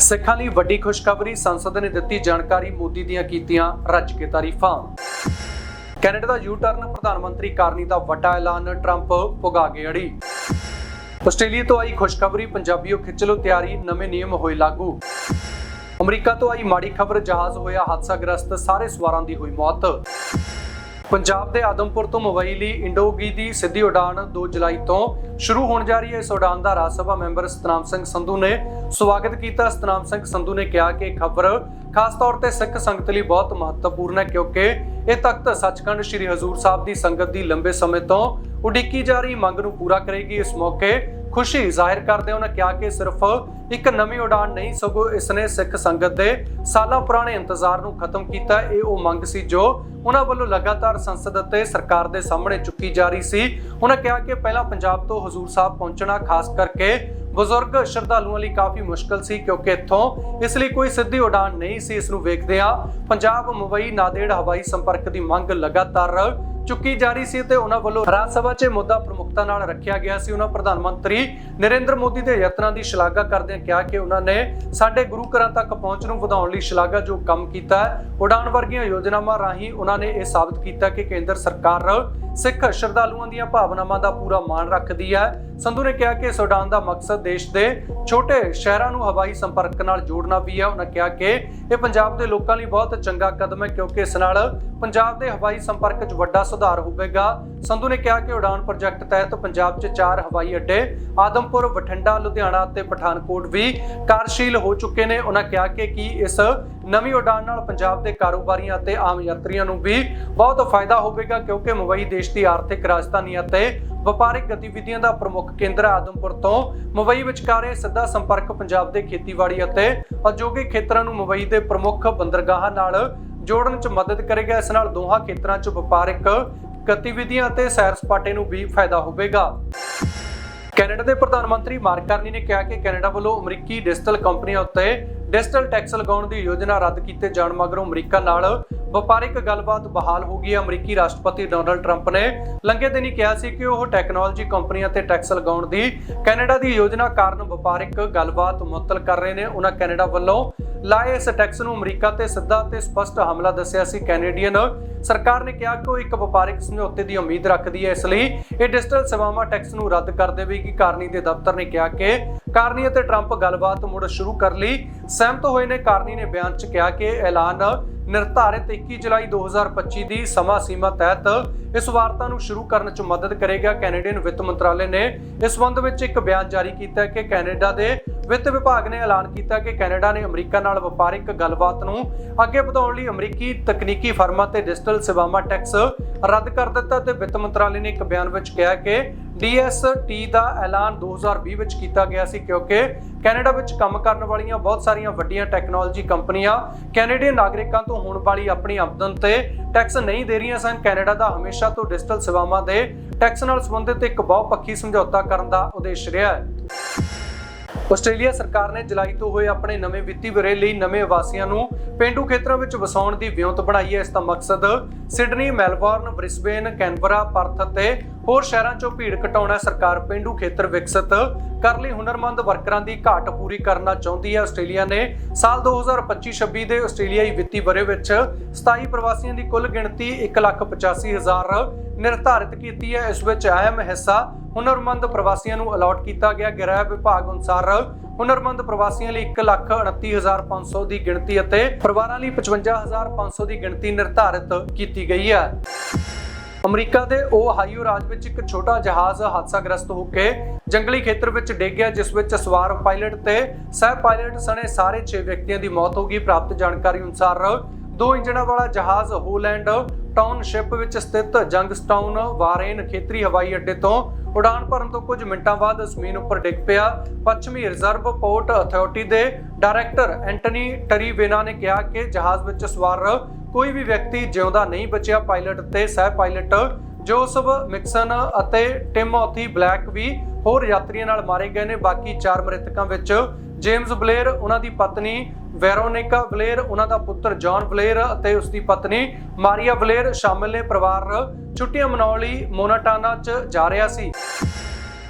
ਸਿੱਖਾਂ ਲਈ ਵੱਡੀ ਖੁਸ਼ਖਬਰੀ ਸੰਸਦ ਨੇ ਦਿੱਤੀ ਜਾਣਕਾਰੀ ਮੋਦੀ ਦੀਆਂ ਕੀਤੀਆਂ ਰੱਜ ਕੇ ਤਾਰੀਫਾਂ ਕੈਨੇਡਾ ਦਾ ਯੂ ਟਰਨ ਪ੍ਰਧਾਨ ਮੰਤਰੀ ਕਾਰਨੀ ਦਾ ਵੱਡਾ ਐਲਾਨ, ਟਰੰਪ ਪੁਗਾ ਕੇ ਅੜੀ। ਆਸਟ੍ਰੇਲੀਆ ਤੋਂ ਆਈ ਖੁਸ਼ਖਬਰੀ, ਪੰਜਾਬੀਓ ਖਿੱਚ ਲੋ ਤਿਆਰੀ, ਨਵੇਂ ਨਿਯਮ ਹੋਏ ਲਾਗੂ। ਅਮਰੀਕਾ ਤੋਂ ਆਈ ਮਾੜੀ ਖਬਰ, ਜਹਾਜ਼ ਹੋਇਆ ਹਾਦਸਾਗ੍ਰਸਤ, ਸਾਰੇ ਸਵਾਰਾਂ ਦੀ ਹੋਈ ਮੌਤ। ਪੰਜਾਬ ਦੇ ਆਦਮਪੁਰ ਤੋਂ ਮੁੰਬਈ ਲਈ ਇੰਡੋਗੀ ਦੀ ਸਿੱਧੀ ਉਡਾਨ 2 ਜੁਲਾਈ ਤੋਂ ਸ਼ੁਰੂ ਹੋਣ ਜਾ ਰਹੀ ਹੈ। ਇਸ ਉਡਾਨ ਦਾ ਰਾਜ ਸਭਾ ਮੈਂਬਰ ਸਤਨਾਮ ਸਿੰਘ ਸੰਧੂ ਨੇ ਸਵਾਗਤ ਕੀਤਾ। ਸਤਨਾਮ ਸਿੰਘ ਸੰਧੂ ਨੇ ਕਿਹਾ ਕਿ ਇਹ ਖਬਰ ਖਾਸ ਤੌਰ ਤੇ ਸਿੱਖ ਸੰਗਤ ਲਈ ਬਹੁਤ ਮਹੱਤਵਪੂਰਨ ਹੈ ਕਿਉਂਕਿ ਇਹ ਤਖਤ ਸੱਚਖੰਡ ਸ੍ਰੀ ਹਜ਼ੂਰ ਸਾਹਿਬ ਦੀ ਸੰਗਤ ਦੀ ਲੰਬੇ ਸਮੇਂ ਤੋਂ ਉਡੀਕੀ ਜਾ ਰਹੀ ਮੰਗ ਨੂੰ ਪੂਰਾ ਕਰੇਗੀ। ਇਸ ਮੌਕੇ ਖੁਸ਼ੀ ਜ਼ਾਹਿਰ ਕਰਦੇ ਉਹਨਾਂ ਕਿਹਾ ਕਿ ਸਿਰਫ ਇੱਕ ਨਵੀਂ ਉਡਾਨ ਨਹੀਂ, ਸਗੋਂ ਇਸ ਨੇ ਸਿੱਖ ਸੰਗਤ ਦੇ ਸਾਲਾਂ ਪੁਰਾਣੇ ਇੰਤਜ਼ਾਰ ਨੂੰ ਖਤਮ ਕੀਤਾ। ਇਹ ਉਹ ਮੰਗ ਸੀ ਜੋ ਉਹਨਾਂ ਵੱਲੋਂ ਲਗਾਤਾਰ ਸੰਸਦ ਅਤੇ ਸਰਕਾਰ ਦੇ ਸਾਹਮਣੇ ਚੁੱਕੀ ਜਾ ਰਹੀ ਸੀ। ਉਹਨਾਂ ਕਿਹਾ ਕਿ ਪਹਿਲਾਂ ਪੰਜਾਬ ਤੋਂ ਹਜ਼ੂਰ ਸਾਹਿਬ ਪਹੁੰਚਣਾ, ਖਾਸ ਕਰਕੇ ਬਜ਼ੁਰਗ ਸ਼ਰਧਾਲੂਆਂ ਲਈ ਕਾਫੀ ਮੁਸ਼ਕਲ ਸੀ, ਕਿਉਂਕਿ ਇੱਥੋਂ ਇਸ ਲਈ ਕੋਈ ਸਿੱਧੀ ਉਡਾਨ ਨਹੀਂ ਸੀ। ਇਸ ਨੂੰ ਵੇਖਦਿਆਂ ਪੰਜਾਬ ਮੁੰਬਈ, ਨਾਦੇੜ, ਹਵਾਈ ਸੰਪਰਕ ਦੀ ਮੰਗ ਲਗਾਤਾਰ ਚੁੱਕੀ ਜਾ ਰਹੀ ਸੀ ਤੇ ਉਹਨਾਂ ਵੱਲੋਂ ਰਾਜ ਸਭਾ 'ਚ ਮੁੱਦਾ ਪ੍ਰਮੁਖਤਾ ਨਾਲ ਰੱਖਿਆ ਗਿਆ ਸੀ। ਉਹਨਾਂ ਪ੍ਰਧਾਨ ਮੰਤਰੀ ਨਰਿੰਦਰ ਮੋਦੀ ਦੇ ਯਤਨਾਂ ਦੀ ਸ਼ਲਾਘਾ ਕਰਦਿਆਂ ਕਿਹਾ ਕਿ ਉਹਨਾਂ ਨੇ ਸਾਡੇ ਗੁਰੂ ਘਰਾਂ ਤੱਕ ਪਹੁੰਚ ਨੂੰ ਵਧਾਉਣ ਲਈ ਸ਼ਲਾਘਾ ਜੋ ਕੰਮ ਕੀਤਾ ਹੈ ਉਡਾਨ ਵਰਗੀਆਂ ਯੋਜਨਾਵਾਂ ਰਾਹੀਂ ਉਹਨਾਂ ਨੇ ਇਹ ਸਾਬਤ ਕੀਤਾ ਕਿ ਕੇਂਦਰ ਸਰਕਾਰ ਸਿੱਖ ਸ਼ਰਧਾਲੂਆਂ ਦੀਆਂ ਭਾਵਨਾਵਾਂ ਦਾ ਪੂਰਾ ਮਾਣ ਰੱਖਦੀ ਹੈ। ਸੰਧੂ ਨੇ ਕਿਹਾ ਕਿ ਇਸ ਉਡਾਨ ਦਾ ਮਕਸਦ ਦੇਸ਼ ਦੇ ਛੋਟੇ ਸ਼ਹਿਰਾਂ ਨੂੰ ਹਵਾਈ ਸੰਪਰਕ ਨਾਲ ਜੋੜਨਾ ਵੀ ਹੈ ਉਹਨਾਂ ਕਿਹਾ ਕਿ ਇਹ ਪੰਜਾਬ ਦੇ ਲੋਕਾਂ ਲਈ ਬਹੁਤ ਚੰਗਾ ਕਦਮ ਹੈ, ਕਿਉਂਕਿ ਇਸ ਨਾਲ ਪੰਜਾਬ ਦੇ ਹਵਾਈ ਸੰਪਰਕ 'ਚ ਵੱਡਾ ਸੁਧਾਰ ਹੋਵੇਗਾ। ਸੰਧੂ ਨੇ ਕਿਹਾ ਕਿ ਉਡਾਨ ਪ੍ਰੋਜੈਕਟ ਤਹਿਤ ਪੰਜਾਬ 'ਚ ਚਾਰ ਹਵਾਈ ਅੱਡੇ, ਆਦਮਪੁਰ, ਬਠਿੰਡਾ, ਲੁਧਿਆਣਾ ਅਤੇ ਪਠਾਨਕੋਟ ਵੀ ਕਾਰਜਸ਼ੀਲ ਹੋ ਚੁੱਕੇ ਨੇ। ਉਹਨਾਂ ਕਿਹਾ ਕਿ ਕੀ ਇਸ ਨਵੀਂ ਉਡਾਨ ਨਾਲ ਪੰਜਾਬ ਦੇ ਕਾਰੋਬਾਰੀਆਂ ਅਤੇ ਆਮ ਯਾਤਰੀਆਂ ਨੂੰ ਵੀ ਬਹੁਤ ਫਾਇਦਾ ਹੋਵੇਗਾ, ਕਿਉਂਕਿ ਮੁੰਬਈ ਦੇਸ਼ ਦੀ ਆਰਥਿਕ ਰਾਜਧਾਨੀ ਅਤੇ ਵਪਾਰਿਕ ਗਤੀਵਿਧੀਆਂ ਦਾ ਪ੍ਰਮੁੱਖ ਕੇਂਦਰ ਆਦਮਪੁਰ ਤੋਂ ਮੁੰਬਈ ਵਿਚਕਾਰ ਸਿੱਧਾ ਸੰਪਰਕ ਪੰਜਾਬ ਦੇ ਖੇਤੀਬਾੜੀ ਅਤੇ ਉਦਯੋਗਿਕ ਖੇਤਰਾਂ ਨੂੰ ਮੁੰਬਈ ਦੇ ਪ੍ਰਮੁੱਖ ਬੰਦਰਗਾਹਾਂ ਨਾਲ ਜੋੜਨ 'ਚ ਮਦਦ ਕਰੇਗਾ। ਇਸ ਨਾਲ ਦੋਹਾਂ ਖੇਤਰਾਂ 'ਚ ਵਪਾਰਿਕ ਗਤੀਵਿਧੀਆਂ ਅਤੇ ਸੈਰ ਸਪਾਟੇ ਨੂੰ ਵੀ ਫਾਇਦਾ ਹੋਵੇਗਾ। ਕੈਨੇਡਾ ਦੇ ਪ੍ਰਧਾਨ ਮੰਤਰੀ ਮਾਰਕ ਕਾਰਨੀ ਨੇ ਕਿਹਾ ਕਿ ਕੈਨੇਡਾ ਵੱਲੋਂ ਅਮਰੀਕੀ ਡਿਜੀਟਲ ਕੰਪਨੀਆਂ ਉੱਤੇ ਡਿਜੀਟਲ ਟੈਕਸ ਲਗਾਉਣ ਦੀ ਯੋਜਨਾ ਰੱਦ ਕੀਤੇ ਜਾਣ ਮਗਰੋਂ ਅਮਰੀਕਾ ਨਾਲ ਵਪਾਰਿਕ ਗੱਲਬਾਤ ਬਹਾਲ ਹੋ ਗਈ ਅਮਰੀਕੀ ਰਾਸ਼ਟਰਪਤੀ ਡੋਨਲਡ ਟਰੰਪ ਨੇ ਲੰਘੇ ਦਿਨੀ ਕਿਹਾ ਸੀ ਕਿ ਉਹ ਟੈਕਨੋਲੋਜੀ ਕੰਪਨੀਆਂ ਤੇ ਟੈਕਸ ਲਗਾਉਣ ਦੀ ਕੈਨੇਡਾ ਦੀ ਯੋਜਨਾ ਕਾਰਨ ਵਪਾਰਿਕ ਗੱਲਬਾਤ ਮੁਅੱਤਲ ਕਰ ਰਹੇ ਨੇ। ਉਹਨਾਂ ਕੈਨੇਡਾ ਵੱਲੋਂ ਲਾਏ ਇਸ ਟੈਕਸ ਨੂੰ ਅਮਰੀਕਾ ਤੇ ਸਿੱਧਾ ਤੇ ਸਪਸ਼ਟ ਹਮਲਾ ਦੱਸਿਆ ਸੀ। ਕੈਨੇਡੀਅਨ ਸਰਕਾਰ ਨੇ ਕਿਹਾ ਕਿ ਉਹ ਇੱਕ ਵਪਾਰਿਕ ਸਮਝੌਤੇ ਦੀ ਉਮੀਦ ਰੱਖਦੀ ਹੈ। ਇਸ ਲਈ ਇਹ ਡਿਜੀਟਲ ਸੇਵਾਵਾਂ ਟੈਕਸ ਨੂੰ ਰੱਦ ਕਰ ਦੇਵੇਗੀ। ਕਾਰਨੀ ਦੇ ਦਫ਼ਤਰ ਨੇ ਕਿਹਾ ਕਿ ਕਾਰਨੀ ਅਤੇ ਟਰੰਪ ਗੱਲਬਾਤ ਮੁੜ ਸ਼ੁਰੂ ਕਰ ਲਈ ਸਹਿਮਤ ਹੋਏ ਨੇ। ਕਾਰਨੀ ਨੇ ਬਿਆਨ 'ਚ ਕਿਹਾ ਕਿ ਐਲਾਨ ਨਿਰਧਾਰਿਤ 21 ਜੁਲਾਈ 2025 ਦੀ ਸਮਾਂ ਸੀਮਾ ਤਹਿਤ ਇਸ ਵਾਰਤਾ ਨੂੰ ਸ਼ੁਰੂ ਕਰਨ 'ਚ ਮਦਦ ਕਰੇਗਾ ਕੈਨੇਡੀਅਨ ਵਿੱਤ ਮੰਤਰਾਲੇ ਨੇ। ਇਸ ਸੰਬੰਧ ਵਿੱਚ ਇੱਕ ਬਿਆਨ ਜਾਰੀ ਕੀਤਾ ਹੈ ਕਿ ਕੈਨੇਡਾ ਦੇ ਵਿੱਤ ਵਿਭਾਗ ਨੇ ਐਲਾਨ ਕੀਤਾ ਕਿ ਕੈਨੇਡਾ ਨੇ ਅਮਰੀਕਾ ਨਾਲ ਵਪਾਰਿਕ ਗੱਲਬਾਤ ਨੂੰ ਅੱਗੇ ਵਧਾਉਣ ਲਈ ਅਮਰੀਕੀ ਤਕਨੀਕੀ ਫਰਮਾਂ ਤੇ ਡਿਜੀਟਲ ਸੇਵਾਵਾਂ ਟੈਕਸ ਰੱਦ ਕਰ ਦਿੱਤਾ ਤੇ ਵਿੱਤ ਮੰਤਰਾਲੇ ਨੇ ਇੱਕ ਬਿਆਨ ਵਿੱਚ ਕਿਹਾ ਕਿ DST ਦਾ ਐਲਾਨ 2020 ਵਿੱਚ ਕੀਤਾ ਗਿਆ ਸੀ ਕਿਉਂਕਿ ਕੈਨੇਡਾ ਵਿੱਚ ਕੰਮ ਕਰਨ ਵਾਲੀਆਂ ਬਹੁਤ ਸਾਰੀਆਂ ਵੱਡੀਆਂ ਟੈਕਨੋਲੋਜੀ ਕੰਪਨੀਆਂ ਕੈਨੇਡੀਅਨ ਨਾਗਰਿਕਾਂ ਤੋਂ ਹੋਣ ਵਾਲੀ ਆਪਣੀ ਆਮਦਨ ਤੇ ਟੈਕਸ ਨਹੀਂ ਦੇ ਰਹੀਆਂ ਸਨ। ਕੈਨੇਡਾ ਦਾ ਹਮੇਸ਼ਾ ਤੋਂ ਡਿਜੀਟਲ ਸੇਵਾਵਾਂ ਦੇ ਟੈਕਸ ਨਾਲ ਸੰਬੰਧਿਤ ਇੱਕ ਬਹੁਪੱਖੀ ਸਮਝੌਤਾ ਕਰਨ ਦਾ ਉਦੇਸ਼ ਰਿਹਾ ਹੈ। ਆਸਟ੍ਰੇਲੀਆ ਸਰਕਾਰ ਨੇ ਜੁਲਾਈ ਤੋਂ ਹੋਏ ਆਪਣੇ ਨਵੇਂ ਵਿੱਤੀ ਵਰੇ ਲਈ ਨਵੇਂ ਵਾਸੀਆਂ ਨੂੰ ਪਿੰਡੂ ਖੇਤਰਾਂ ਵਿੱਚ ਵਸਾਉਣ ਦੀ ਵਿਉਂਤ ਬਣਾਈ ਹੈ। ਇਸ ਦਾ ਮਕਸਦ Sydney, Melbourne, Brisbane, Canberra, Perth ਅਤੇ ਹੋਰ ਸ਼ਹਿਰਾਂ 'ਚੋਂ ਭੀੜ ਘਟਾਉਣਾ ਸਰਕਾਰ ਪਿੰਡੂ ਖੇਤਰ ਵਿਕਸਿਤ ਕਰਨ ਲਈ ਹੁਨਰਮੰਦ ਵਰਕਰਾਂ ਦੀ ਘਾਟ ਪੂਰੀ ਕਰਨਾ ਚਾਹੁੰਦੀ ਹੈ। ਆਸਟ੍ਰੇਲੀਆ ਨੇ ਸਾਲ 2025-26 ਦੇ ਆਸਟ੍ਰੇਲੀਆਈ ਵਿੱਤੀ ਵਰੇ ਵਿੱਚ 27 ਪ੍ਰਵਾਸੀਆਂ ਦੀ ਕੁੱਲ ਗਿਣਤੀ 1,85,000 ਨਿਰਧਾਰਿਤ ਕੀਤੀ ਹੈ। ਇਸ ਵਿੱਚ ਅਹਿਮ ਹਿੱਸਾ ਹੁਨਰਮੰਦ ਪ੍ਰਵਾਸੀਆਂ ਨੂੰ ਅਲਾਟ ਕੀਤਾ ਗਿਆ। ਗ੍ਰਹਿ ਵਿਭਾਗ ਅਨੁਸਾਰ ਹੁਨਰਮੰਦ ਪ੍ਰਵਾਸੀਆਂ ਲਈ 1,29,500 ਦੀ ਗਿਣਤੀ ਅਤੇ ਪਰਿਵਾਰਾਂ ਲਈ 55,500 ਦੀ ਗਿਣਤੀ ਨਿਰਧਾਰਿਤ ਕੀਤੀ ਗਈ ਹੈ। ਅਮਰੀਕਾ ਦੇ ਓਹਾਈਓ ਰਾਜ ਵਿੱਚ ਇੱਕ ਛੋਟਾ ਜਹਾਜ਼ ਹਾਦਸਾਗ੍ਰਸਤ ਹੋ ਕੇ ਜੰਗਲੀ ਖੇਤਰ ਵਿੱਚ ਡਿੱਗ ਗਿਆ, ਜਿਸ ਵਿੱਚ ਸਵਾਰ ਪਾਇਲਟ ਤੇ ਸਹਿ ਪਾਇਲਟ ਸਣੇ ਸਾਰੇ 6 ਵਿਅਕਤੀਆਂ ਦੀ ਮੌਤ ਹੋ ਗਈ। ਪ੍ਰਾਪਤ ਜਾਣਕਾਰੀ ਅਨੁਸਾਰ ਦੋ ਇੰਜਣਾਂ ਵਾਲਾ ਜਹਾਜ਼ ਹੋਲੈਂਡ ਟਾਊਨਸ਼ਿਪ ਵਿੱਚ ਸਥਿਤ ਜੰਗਸਟਾਊਨ, ਵਾਰੇਨ ਖੇਤਰੀ ਹਵਾਈ ਅੱਡੇ ਤੋਂ ਉਡਾਨ ਭਰਨ ਤੋਂ ਕੁਝ ਮਿੰਟਾਂ ਬਾਅਦ ਜ਼ਮੀਨ ਉੱਪਰ ਡਿੱਗ ਪਿਆ। ਪੱਛਮੀ ਰਿਜ਼ਰਵ ਪੋਰਟ ਅਥਾਰਟੀ ਦੇ ਡਾਇਰੈਕਟਰ ਐਂਟਨੀ ਟਰੀਵੇਨਾ ਨੇ ਕਿਹਾ ਕਿ ਜਹਾਜ਼ ਵਿੱਚ ਸਵਾਰ ਕੋਈ ਵੀ ਵਿਅਕਤੀ ਜਿਉਂਦਾ ਨਹੀਂ ਬਚਿਆ। ਪਾਇਲਟ ਤੇ ਸਹਿ ਪਾਇਲਟ ਜੋਸਫ ਮਿਕਸਨ ਅਤੇ ਟਿਮੋਥੀ ਬਲੈਕ ਵੀ ਹੋਰ ਯਾਤਰੀਆਂ ਨਾਲ ਮਾਰੇ ਗਏ ਨੇ। ਬਾਕੀ ਚਾਰ ਮ੍ਰਿਤਕਾਂ ਵਿੱਚ ਜੇਮਸ ਬਲੇਅਰ, ਉਹਨਾਂ ਦੀ ਪਤਨੀ ਵੈਰੋਨਿਕਾ ਬਲੇਅਰ ਉਹਨਾਂ ਦਾ ਪੁੱਤਰ ਜੌਨ ਬਲੇਅਰ ਅਤੇ ਉਸ ਦੀ ਪਤਨੀ ਮਾਰੀਆ ਬਲੇਅਰ ਸ਼ਾਮਿਲ ਨੇ ਪਰਿਵਾਰ ਛੁੱਟੀਆਂ ਮਨਾਉਣ ਲਈ ਮੋਨਾਟਾਨਾ 'ਚ ਜਾ ਰਿਹਾ ਸੀ।